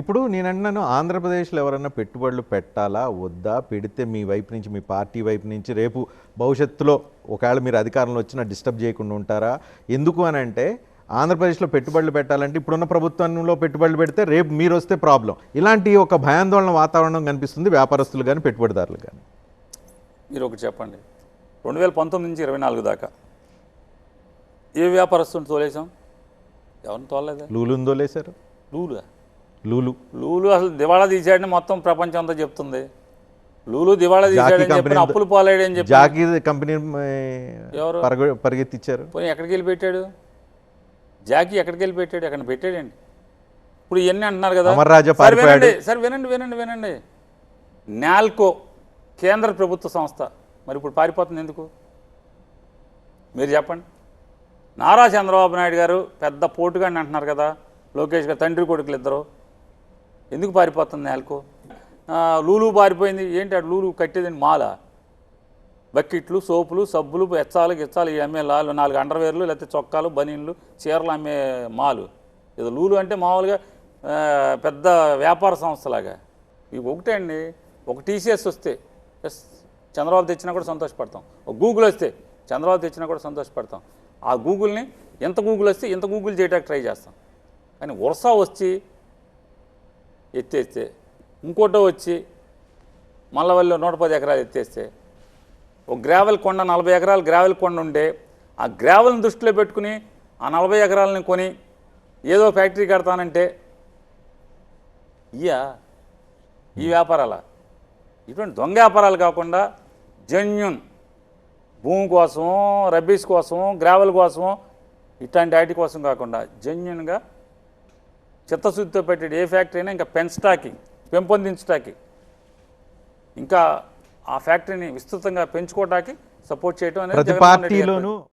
ఇప్పుడు నేను అంటున్నాను ఆంధ్రప్రదేశ్లో ఎవరైనా పెట్టుబడులు పెట్టాలా వద్దా? పెడితే మీ వైపు నుంచి మీ పార్టీ వైపు నుంచి రేపు భవిష్యత్తులో ఒకవేళ మీరు అధికారంలో వచ్చినా డిస్టర్బ్ చేయకుండా ఉంటారా? ఎందుకు అని అంటే ఆంధ్రప్రదేశ్లో పెట్టుబడులు పెట్టాలంటే ఇప్పుడున్న ప్రభుత్వంలో పెట్టుబడులు పెడితే రేపు మీరు వస్తే ప్రాబ్లం. ఇలాంటి ఒక భయాందోళన వాతావరణం కనిపిస్తుంది వ్యాపారస్తులు కానీ పెట్టుబడిదారులు కానీ మీరు ఒకటి చెప్పండి. రెండు వేల పంతొమ్మిది నుంచి ఇరవై నాలుగు దాకా ఏ వ్యాపారస్తుని తోలేసాం ఎవరిని తోలలేదా? లూలుందో లేసారు లూలు? లూలు. లూలు అసలు దివాళా తీసాడని మొత్తం ప్రపంచం అంతా చెప్తుంది. లూలు దివాళా తీసాడని కంపెనీ చెప్పి అప్పులు పాలాడని చెప్పి. జాకీ కంపెనీ ఎవరు? పరగ పరిగెత్తిచ్చారు. పోనీ ఎక్కడికి వెళ్ళి పెట్టాడు? జాకీ ఎక్కడికి వెళ్ళి పెట్టాడు? ఎక్కడ పెట్టాడండి? ఇప్పుడు ఇవన్నీ అంటున్నారు కదా. సార్. వినండి సార్ వినండి వినండి వినండి. నాల్కో కేంద్ర ప్రభుత్వ సంస్థ. మరి ఇప్పుడు పారిపోతుంది ఎందుకు? మీరు చెప్పండి. నారా చంద్రబాబు నాయుడు గారు పెద్ద పోటుగాడిని అంటున్నారు కదా. లోకేష్ గారు తండ్రి కొడుకులు ఇద్దరు. ఎందుకు పారిపోతుంది నాల్కో? లూలు పారిపోయింది. ఏంటి అటు లూలు కట్టేదండి మాల? బకెట్లు సోపులు సబ్బులు ఎచ్చాలు గిచ్చాలు ఇవి అమ్మే లాలు నాలుగు అండర్వేర్లు లేకపోతే చొక్కాలు బనీన్లు చీరలు అమ్మే మాలు. ఇది లూలు అంటే మామూలుగా పెద్ద వ్యాపార సంస్థలాగా. ఇవి ఒకటే అండి ఒక టీసీఎస్ వస్తే ఎస్ చంద్రబాబు తెచ్చినా కూడా సంతోషపడతాం. ఒక గూగుల్ వస్తే చంద్రబాబు తెచ్చినా కూడా సంతోషపడతాం. ఆ గూగుల్ని ఎంత గూగుల్ వస్తే ఇంత గూగుల్ చేయడానికి ట్రై చేస్తాం. కానీ వరుస వచ్చి ఎత్తేస్తే ఇంకోటో వచ్చి మల్లవల్లిలో నూట పది ఎకరాలు ఎత్తేస్తే ఒక గ్రావెల్ కొండ నలభై ఎకరాలు గ్రావెల్ కొండ ఉండే ఆ గ్రావెల్ని దృష్టిలో పెట్టుకుని ఆ నలభై ఎకరాలని కొని ఏదో ఫ్యాక్టరీ కడతానంటే ఇయ్యా ఈ వ్యాపారాల. ఇటువంటి దొంగ వ్యాపారాలు కాకుండా జెన్యున్ భూమి కోసం రబ్బీస్ కోసం గ్రావెల్ కోసం ఇట్లాంటి వాటి కోసం కాకుండా జెన్యున్గా చిత్తశుద్ధితో పెట్టే ఏ ఫ్యాక్టరీ అయినా ఇంకా పెంచటాకి పెంపొందించటాకి ఇంకా ఆ ఫ్యాక్టరీని విస్తృతంగా పెంచుకోవటానికి సపోర్ట్ చేయడం అనేది